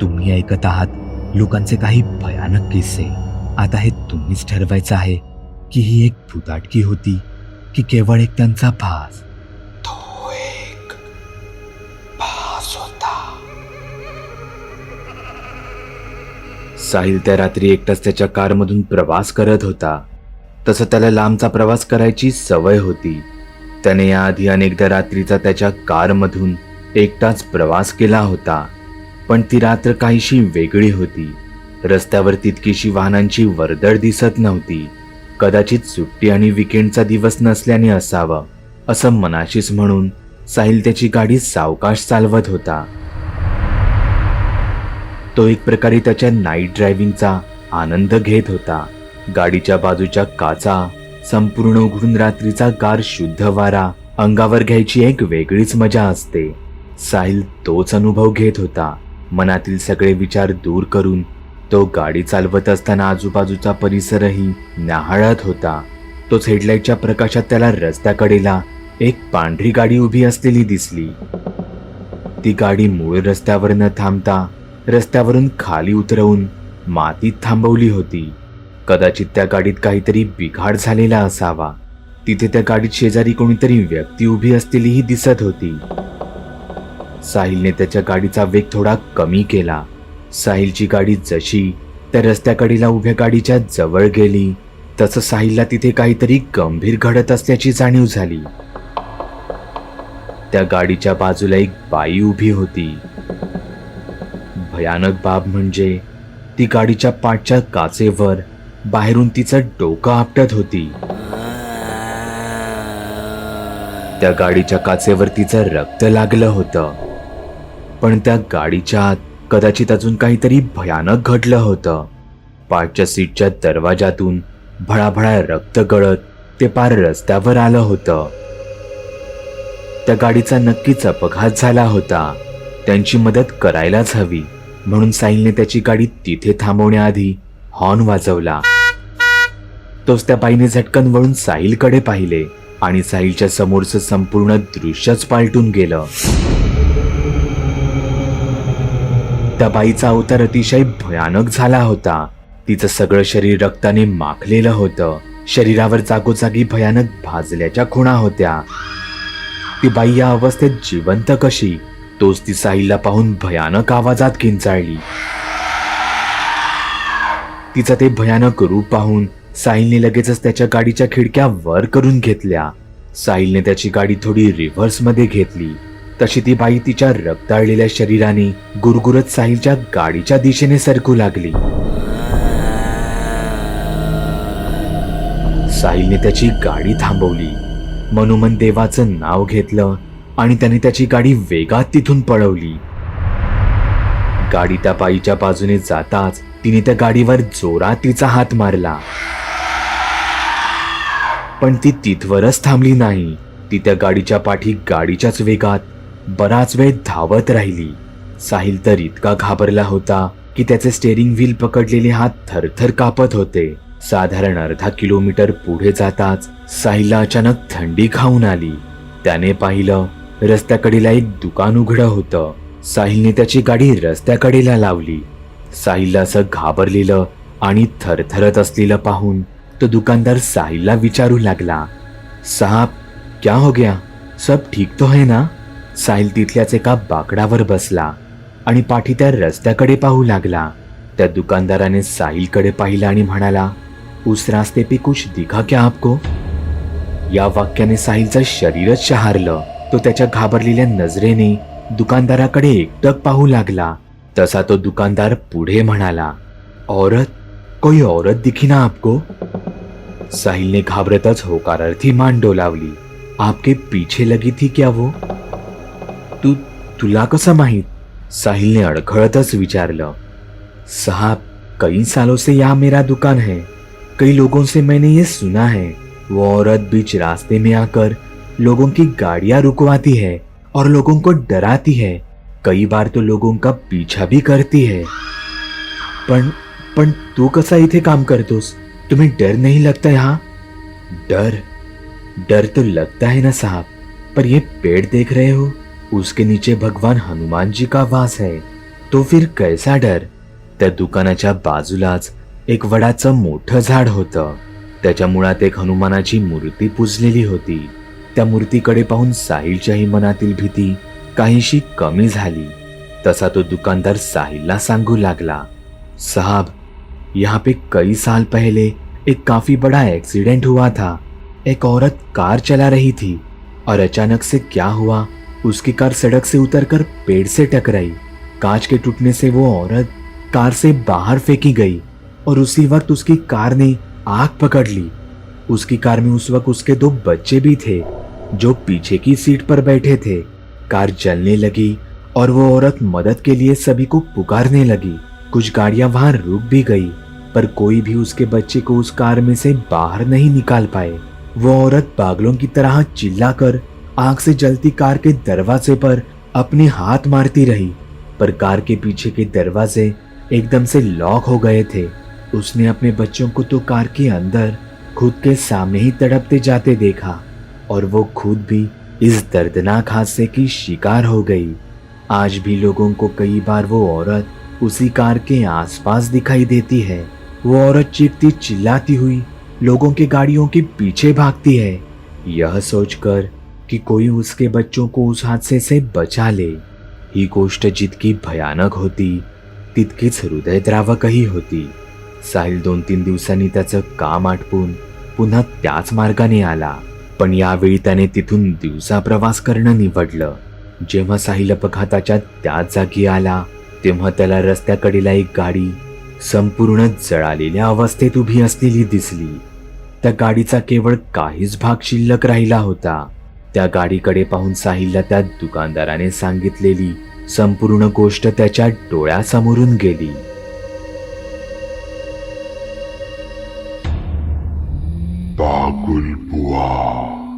तुम्ही ऐकत आहात लोकांचे काही भयानक किस्से. आता हे तुम्हीच ठरवायचं आहे की ही एक भुताटकी होती की केवळ एक त्यांचा भास. तो एक भास होता. साहिल त्या रात्री एकटाच त्याच्या कारमधून प्रवास करत होता. तसं त्याला लांबचा प्रवास करायची सवय होती. त्याने याआधी अनेकदा रात्रीचा त्याच्या कारमधून एकटाच प्रवास केला होता. पण ती रात्र काहीशी वेगळी होती. रस्त्यावर तितकीशी वाहनांची वर्दळ दिसत नव्हती. कदाचित सुट्टी आणि विकेंडचा दिवस नसल्याने असावं असं मनाशीच म्हणून साहिल त्याची गाडी सावकाश चालवत होता. तो एक प्रकारे त्याच्या नाईट ड्रायव्हिंगचा आनंद घेत होता. गाडीच्या बाजूच्या काचा संपूर्ण उघडून रात्रीचा गार शुद्ध वारा अंगावर घ्यायची एक वेगळीच मजा असते. साहिल तोच अनुभव घेत होता. मनातील सगळे विचार दूर करून तो गाडी चालवत असताना आजूबाजूचा परिसरही न्याहाळत होता. तोच हेडलाईटच्या प्रकाशात त्याला रस्त्याकडेला एक पांढरी गाडी उभी असलेली दिसली. ती गाडी मूळ रस्त्यावर न थांबता रस्त्यावरून खाली उतरवून मातीत थांबवली होती. कदाचित त्या गाडीत काहीतरी बिघाड झालेला असावा. तिथे त्या गाडीत शेजारी कोणीतरी व्यक्ती उभी असलेलीही दिसत होती. साहिलने त्याच्या गाडीचा वेग थोडा कमी केला. साहिलची गाडी जशी त्या रस्त्याकडीला उभ्या गाडीच्या जवळ गेली तसं साहिलला तिथे काहीतरी गंभीर घडत असल्याची जाणीव झाली. त्या गाडीच्या बाजूला एक बाई उभी होती. भयानक बाब म्हणजे ती गाडीच्या पाठच्या काचेवर बाहेरून तिचं डोकं आपटत होती. त्या गाडीच्या काचेवर तिचं रक्त लागलं होतं. पण त्या गाडीच्या आत कदाचित अजून काहीतरी भयानक घडलं होतं. पाठच्या सीटच्या दरवाजातून भळाभळा रक्त गळत ते पार रस्त्यावर आलं होतं. त्या गाडीचा नक्कीच अपघात झाला होता. त्यांची मदत करायलाच हवी म्हणून साईलने त्याची गाडी तिथे थांबवण्याआधी हॉर्न वाजवला. तोच त्या बाईने झटकन वळून साहिलकडे पाहिले आणि साहिलच्या समोरचं संपूर्ण दृश्यच पालटून गेलं. त्या बाईचा अवतार अतिशय भयानक झाला होता. तिचं सगळं शरीर रक्ताने माखलेलं होतं. शरीरावर जागोजागी भयानक भाजल्याच्या खुणा होत्या. ती बाई या अवस्थेत जिवंत कशी? तोच ती साहिलला पाहून भयानक आवाजात किंचाळली. तिचं ते भयानक रूप पाहून साहिलने लगेचच त्याच्या गाडीच्या खिडक्या वर करून घेतल्या. साहिलने त्याची गाडी थोडी रिव्हर्समध्ये घेतली. तशी ती बाई तिच्या रक्ताळलेल्या शरीराने गुरगुरत साहिलच्या गाडीच्या दिशेने सरकू लागली. साहिलने त्याची गाडी थांबवली. मनुमन देवाचं नाव घेतलं आणि त्याने त्याची गाडी वेगात तिथून पळवली. गाडी त्या बाईच्या बाजूने जाताच तिने त्या गाडीवर जोरात तिचा हात मारला. पण ती तिथवरच थांबली नाही. ती त्या गाडीच्या पाठी गाडीच्याच वेगात बराच वेळ धावत राहिली. साहिल तर इतका घाबरला होता की त्याचे स्टेअरिंग व्हील पकडलेले हात थरथर कापत होते. साधारण अर्धा किलोमीटर पुढे जाताच साहिलला अचानक थंडी खाऊन आली. त्याने पाहिलं रस्त्याकडेला एक दुकान उघडं होतं. साहिलने त्याची गाडी रस्त्याकडेला लावली. साहिलला असं घाबरलेलं आणि थरथरत असलेलं पाहून तो दुकानदार साहिलला विचारू लागला. साहब क्या हो गया? सब ठीक तो है ना? साहिल तिथल्याच एका बाकडावर बसला आणि पाठी त्या रस्त्याकडे पाहू लागला. त्या दुकानदाराने साहिलकडे पाहिलं आणि म्हणाला उस रास्ते पे कुछ दिखा क्या आपको? या वाक्याने साहिलचं शरीरच शहारलं. तो त्याच्या घाबरलेल्या नजरेने दुकानदाराकडे एकटक पाहू लागला. तसा तो दुकानदार पुढे म्हणाला औरत? कोई औरत दिखी ना आपको? साहिलने घाबरतच होकारार्थी मान डोलावली. आपके पीछे लगी थी क्या वो? तू तुला कसं माहीत? साहिलने अडखळतच विचारलं. साहब, कई सालों से यहाँ मेरा दुकान है। कई लोगों से मैंने ये सुना है। वो औरत बीच रास्ते में आकर लोगों की गाड़ियाँ रुकवाती है और लोगों को डराती है। कई बार तो लोगों का पीछा भी करती है। पण पण तू कसा इथे काम करतोस? तुम्हें डर नहीं लगता यहाँ? डर डर तो लगता है ना साहब। पर ये पेड़ देख रहे हो? उसके नीचे भगवान हनुमान जी का वास है। तो फिर कैसा डर? त्या दुकानाच्या बाजूलाच एक वडाचं मोठं झाड होतं. त्याच्या मुळात एक हनुमानाची मूर्ती पुजलेली होती. त्या मूर्तीकडे पाहून साहिलच्याही मनातील भीती काहीशी कमी झाली. तसा तो दुकानदार साहिलला सांगू लागला साहब यहाँ पे कई साल पहले एक काफी बड़ा एक्सीडेंट हुआ था. एक औरत कार चला रही थी और अचानक से क्या हुआ? उसकी कार सड़क से उतरकर पेड़ से टकराई। कांच के टूटने से वो औरत कार से बाहर फेंकी गई और उसी वक्त उसकी कार ने आग पकड़ ली। उसकी कार में उस वक्त उसके दो बच्चे भी थे, जो पीछे की सीट पर बैठे थे। कार जलने लगी और वो औरत मदद के लिए सभी को पुकारने लगी। कुछ गाड़ियाँ वहाँ रुक भी गई, पर कोई भी उसके बच्चे को उस कार में से बाहर नहीं निकाल पाए। वो औरत पागलों की तरह चिल्लाकर आग से जलती कार के दरवाजे पर अपने हाथ मारती रही, पर कार के पीछे के दरवाजे एकदम से लॉक हो गए थे। उसने अपने बच्चों को तो कार के अंदर खुद के सामने ही तड़पते जाते देखा, और वो खुद भी इस दर्दनाक हादसे की शिकार हो गई। आज भी लोगों को कई बार वो औरत उसी कार के आसपास दिखाई देती है। वो औरत चीखती चिल्लाती हुई लोगों के गाड़ियों के पीछे भागती है। यह सोचकर कि कोई उसके बच्चों को उस हादसे से बचा ले। ही गोष्ट जितकी भयानक होती तितकीच हृदयद्रावकही होती। साहिल दोन तीन दिवसांनी त्याचं काम आटपून पुन्हा त्याच मार्गाने आला. पण यावेळी त्याने तिथून दिवसा प्रवास करणं निवडलं. जेव्हा साहिल अपघाताच्या त्याच जागी आला तेव्हा त्याला रस्त्याकडीला एक गाडी संपूर्ण जळालेल्या अवस्थेत उभी असलेली दिसली. त्या गाडीचा केवळ काहीच भाग शिल्लक राहिला होता. त्या गाडीकडे पाहून साहिलला त्या दुकानदाराने सांगितलेली संपूर्ण गोष्ट त्याच्या डोळ्यासमोरून गेली.